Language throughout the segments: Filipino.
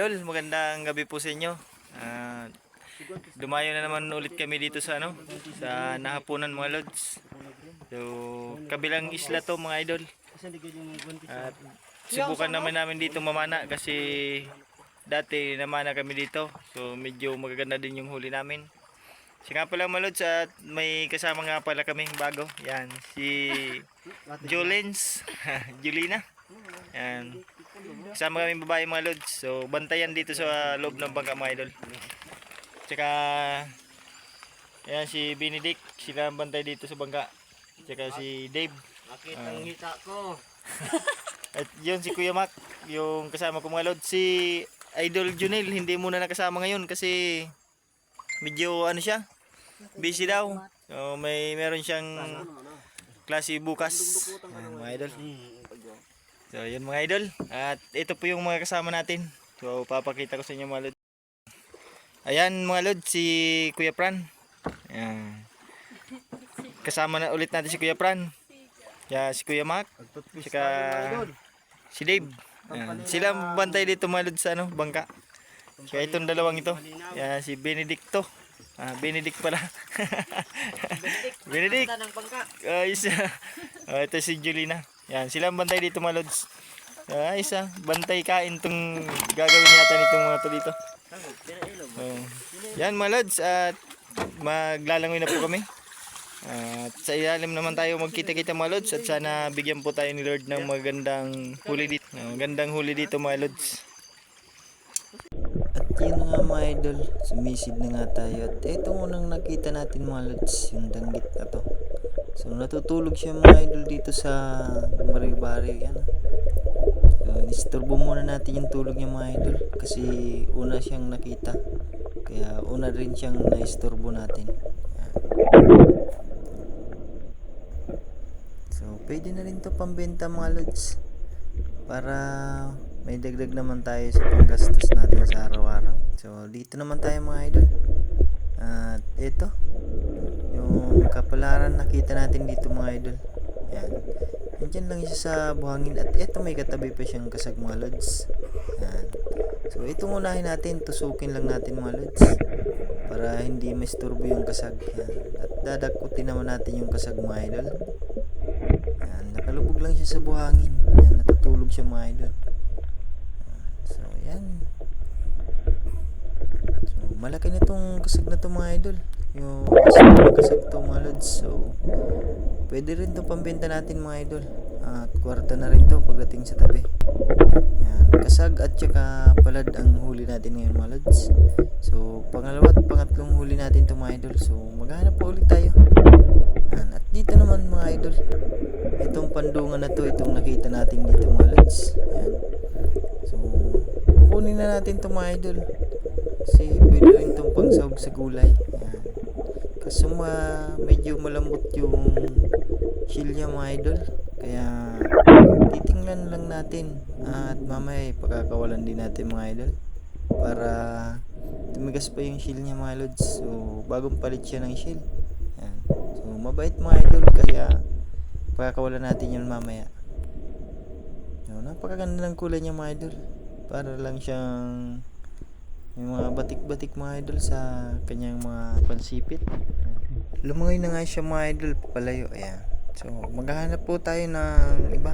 Idol, magandang gabi po sa inyo. Ah, dumayo na naman ulit kami dito sa ano, sa nahapunan mga lods. So, kabilang isla to mga idol. At subukan naman namin dito mamana kasi dati namana kami dito. So, medyo magaganda din yung huli namin. Si nga pala mga lods at may kasama nga pala kaming bago. Yan, si Jolens, Julina. Yan. Kasama kami babae mga lods. So, bantayan dito sa loob ng bangka mga idol. Tsaka, yan si Benedict. Sila ang bantay dito sa bangka. Tsaka si Dave. Nakitang hita ko. At yun si Kuya Mac. Yung kasama ko mga lods. Si Idol Junel. Hindi muna nakasama ngayon kasi medyo ano siya. Busy daw. So, may meron siyang klase bukas. Ayan, mga idol. So, yun mga idol. At ito po yung mga kasama natin. So, papakita ko sa inyo mga lods. Ayan mga lods, si Kuya Pran. Ayan. Kasama na ulit natin si Kuya Pran. Yeah, si Kuya Mac. Saka si Dave. Ayan. Sila ang bantay dito mga lods sa ano, bangka. Kaya itong dalawang ito. Yan, si Benedicto. Ah, Benedict pala. Benedict. Bangka. Ayos. Ah, ito si Julina. Yan, sila ang bantay dito mga lods. Ayos ah. Bantay kain tong gagawin yata nitong mga to dito. Oh. Yan mga lods at maglalangoy na po kami. At sa ilalim naman tayo magkita-kita mga lods at sana bigyan po tayo ni Lord ng magandang huli dito. Magandang huli dito mga lods. At yun nga mga idol, sumisid na nga tayo. At ito unang nakita natin mga lods, yung danggit na to. So natutulog siya mga idol dito sa bari-bari. Yan. So, nisturbo muna natin yung tulog niya mga idol. Kasi una siyang nakita. Kaya una rin siyang naisturbo natin. So pwede na rin to pambenta mga lods. Para may dagdag naman tayo sa panggastos natin sa araw-araw. So, dito naman tayo mga idol. At ito, kapalaran nakita natin dito mga idol. Yan. Nandiyan lang siya sa buhangin. At ito may katabi pa siyang kasag mga lods. Yan. So, itong unahin natin, tusukin lang natin mga lods. Para hindi masturbo yung kasag. Yan. At dadakutin naman natin yung kasag mga idol. Yan. Nakalubog lang siya sa buhangin. Yan. Natutulog siya mga idol. So, yan. So, malaki na tong kasag na to mga idol. Yung kasag na kasag to mga lods. So, pwede rin to pambenta natin mga idol. At kwarta na rin to pagdating sa tabi. Yan. Kasag at saka palad ang huli natin ngayon mga lods. So, pangalawa at pangatlong huli natin to mga idol. So, maghanap pa ulit tayo. Yan. At dito naman mga idol. Itong pandungan na to, itong nakita natin dito mga lods. Yan. So, kukunin na natin itong mga idol. Kasi pwede rin itong pangsahog sa gulay. Yan. Kaso ma, medyo malambot yung shell niya mga idol. Kaya titingnan lang natin. At mamaya pagkakawalan din natin mga idol. Para tumigas pa yung shell niya mga lods. So, bagong palit siya ng shell. Yan. So, mabait mga idol. Kaya pagkakawalan natin yun mamaya. So, napakaganda ng kulay niya mga idol. Para lang siyang yung mga batik-batik mga idol sa kanyang mga pansipit. Lumangoy na nga siya mga idol papalayo. Ayan. So, maghahanap po tayo ng iba.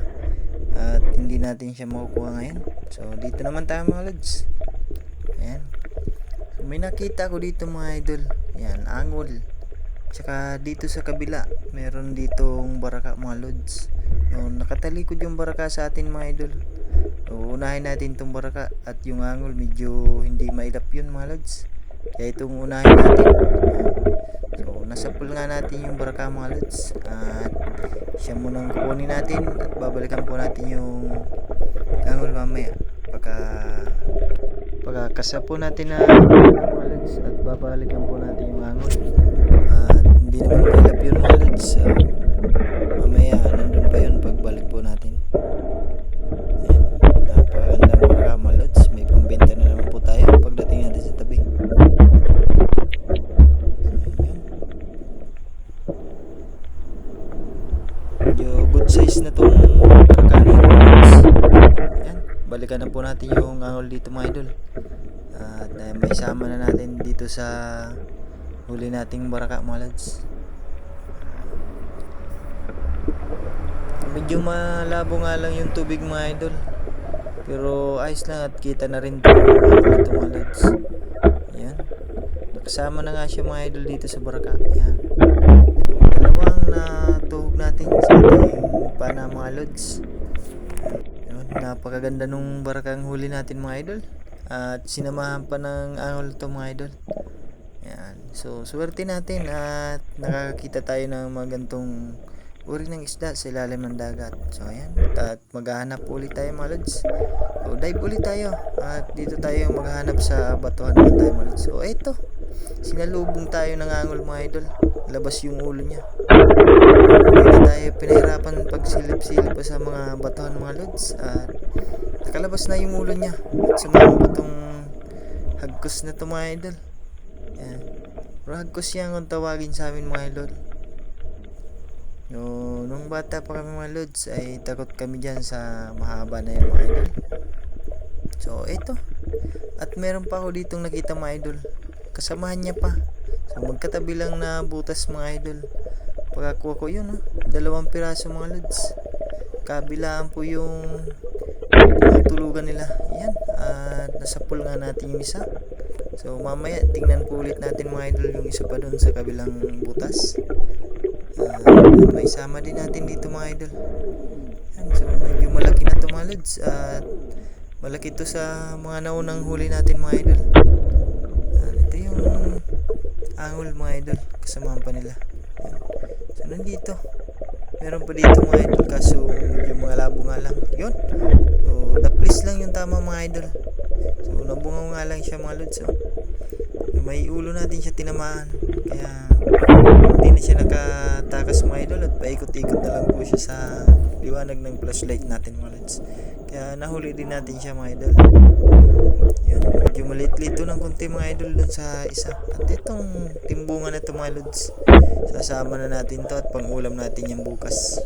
At hindi natin siya makukuha ngayon. So, dito naman tayo mga lods. Ayan. So, may nakita ko dito mga idol. Ayan, angol. Tsaka dito sa kabila, meron ditong baraka mga lods. Yung nakatalikod yung baraka sa atin mga idol. So, unahin natin itong baraka at yung angol medyo hindi mailap yun mga lods. Kaya itong unahin natin. So, nasa pool nga natin yung baraka mga lods. At siya munang kukunin natin at babalikan po natin yung angol mamaya. Pagka pagkakasa po natin na mga lods at babalikan po natin yung angol. At hindi naman mailap yun mga lods. So, Balikan na po natin yung angol angol dito mga idol. At uh, may sama na natin dito sa huli nating baraka mga lads. Medyo malabo nga lang yung tubig mga idol. Pero ayos lang at kita na rin ito ito mga lads. Ayan. Nakasama na nga siya mga idol dito sa baraka. Ayan. So, dalawang na tuhog natin sa ating pana mga lods. Napakaganda nung barakang huli natin mga idol. At sinamahan pa ng angol to mga idol. Yan. So, swerte natin at nakakakita tayo ng mga gantong uri ng isda sa ilalim ng dagat. So, ayan. At maghahanap ulit tayo mga lods. So, dive ulit tayo. At dito tayo maghahanap sa batuhan naman tayo mga lods. So, eto. Sinalubong tayo ng angol mga idol. Labas yung ulo niya. Hindi tayo pinahirapan pagsilip-silip pa sa mga batuhan mga lods. At nakalabas na yung ulo niya. At sumama tong hagkos na to mga idol. Yan. Pero hagkos yan kung tawagin sa amin mga idol. No, nung bata pa kami mga lods ay takot kami dyan sa mahaba na yung mga idol. So, eto. At meron pa ako ditong nakita mga idol. Kasamahan niya pa. So, magkatabi lang na butas mga idol. Pagkakuha ko yun, oh. dalawang piraso mga lods. Kabilaan po yung tulugan nila. Yan. At nasa pool nga natin yung isa. So, mamaya tingnan po ulit natin mga idol yung isa pa doon sa kabilang butas. Ah, may sama din natin dito mga idol. Yan. So, medyo malaki na to mga lods. At malaki to sa mga naunang huli natin mga idol. Ah, ito yung angol mga idol. Kasamahan pa nila. So, nandito. Meron pa dito mga idol. Kaso medyo mga labo nga lang. Yun. So, the place lang yung tama mga idol. So, nabungaw nga lang siya mga lods. Oh. May ulo natin siya tinamaan. Kaya, hindi na siya nakatakas mga idol at paikot-ikot na lang po siya sa liwanag ng flashlight natin mga lods. Kaya nahuli din natin siya mga idol. Yun, medyo maliit-lito ng konti mga idol dun sa isa. At itong timbungan na ito mga lods. Sasama na natin to at pangulam natin yung bukas.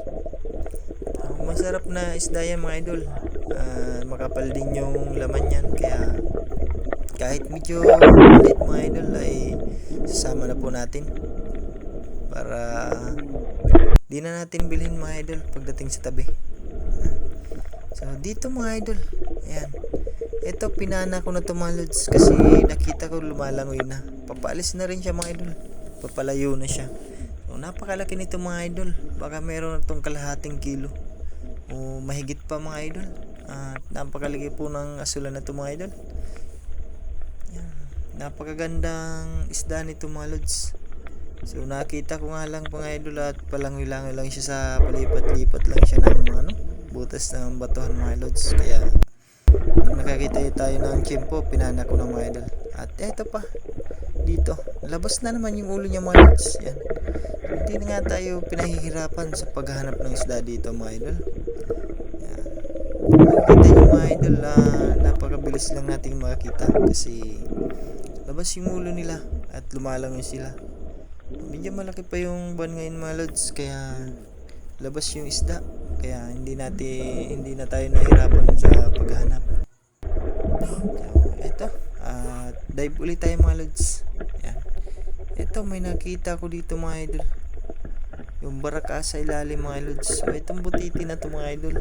Ah, Masarap na isda yan mga idol. Ah, makapal din yung laman yan. Kaya kahit medyo maliit mga idol ay sasama na po natin para di na natin bilhin mga idol pagdating sa tabi so dito mga idol ayan ito pinana ko na to mga lods kasi nakita ko lumalangoy na. Papaalis na rin siya mga idol. Papalayo na siya. So napakalaki nito mga idol. Baka meron na tong kalahating kilo. O mahigit pa mga idol. At napakalaki po ng asulan na to mga idol. Yan. Napakagandang isda nito mga lods. So nakita ko nga lang mga idol at palangoy-langoy lang siya sa palipat-lipat lang siya ng ano, butas ng batuhan mga lods. Kaya nakakita tayo ng tiyempo, pinana ko ng mga idol. At eto pa, dito, labas na naman yung ulo niya mga lods. Yan. Hindi na nga tayo pinahihirapan sa paghahanap ng isda dito mga idol. Yan. Makikita niyo mga idol, ah, napakabilis lang nating makakita kasi labas yung ulo nila at lumalangoy sila. Medyo malaki pa yung buwan ngayon mga lods kaya labas yung isda kaya hindi natin hindi na tayo nahirapan sa paghanap. Eto, at dive ulit tayo mga lods. Yan. Ito may nakita ko dito mga idol. Yung baraka sa ilalim mga lods. So itong butiti na to mga idol.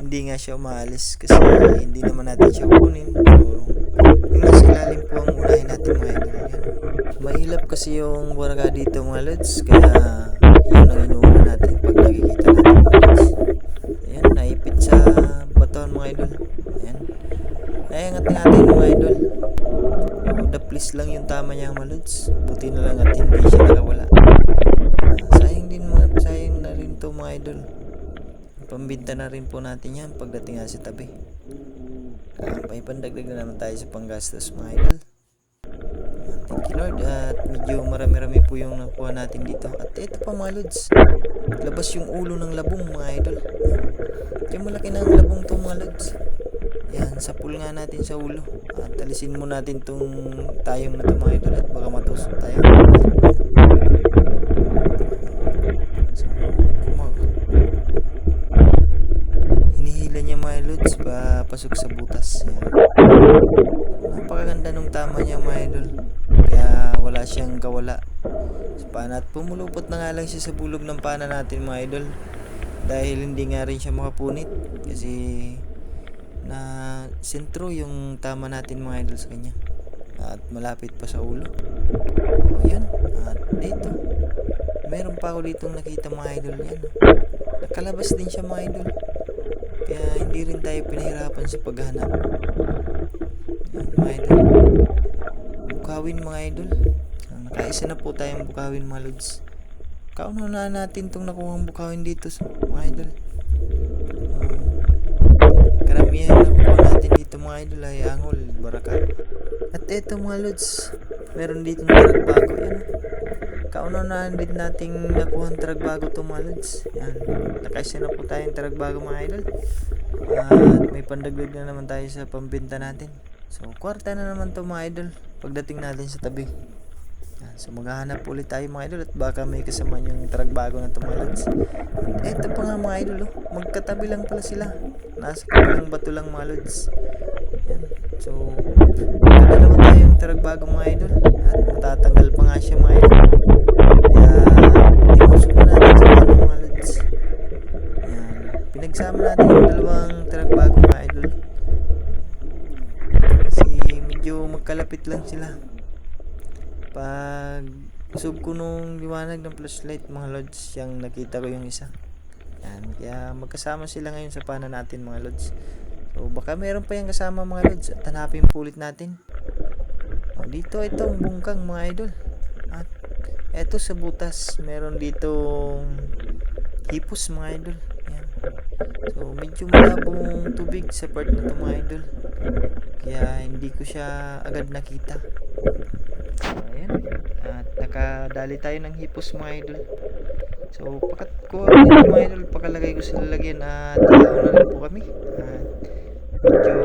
Hindi nga siya umaalis kasi hindi naman natin siya kunin. So, yung nasa ilalim po ang unahin natin mga idol. Yan. Mahilap kasi yung baraka dito mga lods. Kaya yun ang inuuna natin pag nakikita natin mga lods. Natin mga idol. Oh, the please lang yung tama niya mga lods. Buti na lang at hindi siya nakawala. Sayang din mga, sayang na rin to mga idol. Pambinta na rin po natin yan pagdating nga sa tabi. Uh, may pandagdag na naman tayo sa panggastos mga idol. Ah, Thank you Lord at medyo marami-rami po yung nakuha natin dito. At ito pa mga lods, labas yung ulo ng labong mga idol. Yung malaki ng labong to mga lods. Yan, sa pool nga natin sa ulo. At alisin mo natin tong tayong na to mga idol at baka matusok tayo. So, kuma- hinihila niya mga lods pa pasok sa butas. Yan. Napakaganda nung tama niya mga idol. Kaya wala siyang kawala sa pana. At pumulupot na nga lang siya sa bulog ng pana natin mga idol. Dahil hindi nga rin siya makapunit. Kasi na sentro yung tama natin mga idol sa kanya. At malapit pa sa ulo. Ayan. At dito. Meron pa ako ditong nakita mga idol yan. Nakalabas din siya mga idol. Kaya hindi rin tayo pinahirapan sa paghanap. Yan, mga idol. Bukawin mga idol. Nakaisa na po tayong bukawin mga lods. Kauna na natin itong nakuhang bukawin dito mga idol. Ah, karamihan na kuha natin dito mga idol ay angol, baraka. At eto mga lods, meron dito na bago yan. Kauna na din nating nakuha ang tragbago to mga lods. Yan. Nakaisa na po tayong tragbago mga idol. At may pandagdag na naman tayo sa pambenta natin. So, kwarta na naman to mga idol. Pagdating natin sa tabi. So, maghahanap ulit tayo mga idol. At baka may kasama yung tragbago na to mga lods. At eto pa nga mga idol. Oh. Magkatabi lang pala sila. Nasa kabilang bato lang mga lods. So, magdadalawa tayong tragbago mga idol. At matatanggal pa nga siya mga idol. Kaya, imusok na natin sa mga mga lods. Pinagsama natin yung dalawang tragbago mga idol. Kasi medyo magkalapit lang sila. Pag sub ko nung liwanag ng flashlight mga lods, yung nakita ko yung isa. Yan. Kaya magkasama sila ngayon sa pana natin mga lods. So baka meron pa yung kasama mga lods at hanapin po ulit natin. O, dito itong bungkang mga idol. At eto sa butas, meron ditong hipos mga idol. Yan. So medyo malabong tubig sa part na to mga idol. Kaya hindi ko siya agad nakita. Ayan. At nakadali tayo ng hipos mga idol. So pakat ko mga idol, pakalagay ko sa lalagyan at tao na lang po kami. At medyo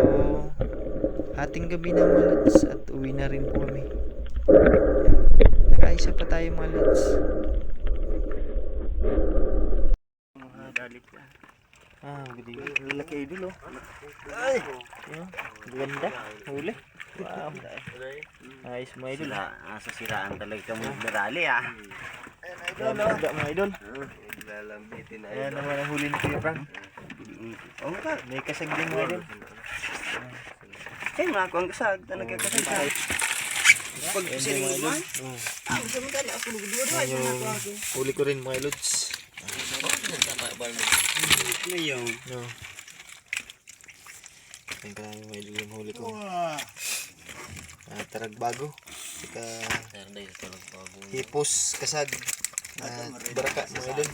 hating gabi na mga lods at uwi na rin po kami. Nakaisa pa tayo mga lods. Dalit ka. Ah, gudi. Lalaki idol oh. Ay! Yun, ganda. Huli. Wow. Ayos mga idol. Sila, asa siraan talaga kami berali ah. Ayan, ganda mga idol. Lalambitin Ayan naman ang huli ni Kuya Frank. Oh ka. May kasag din mga idol. Kaya mga kong kasag talaga kasag ka. Pag siling idol. man. Oh. Ah, sa mga dali ako nagdudua Ayan yung huli ko rin mga lods. Ngayon. No. Ang karami may lilim huli ko. Uh, tarag bago. Sika hipos kasag. Uh, baraka mga idol.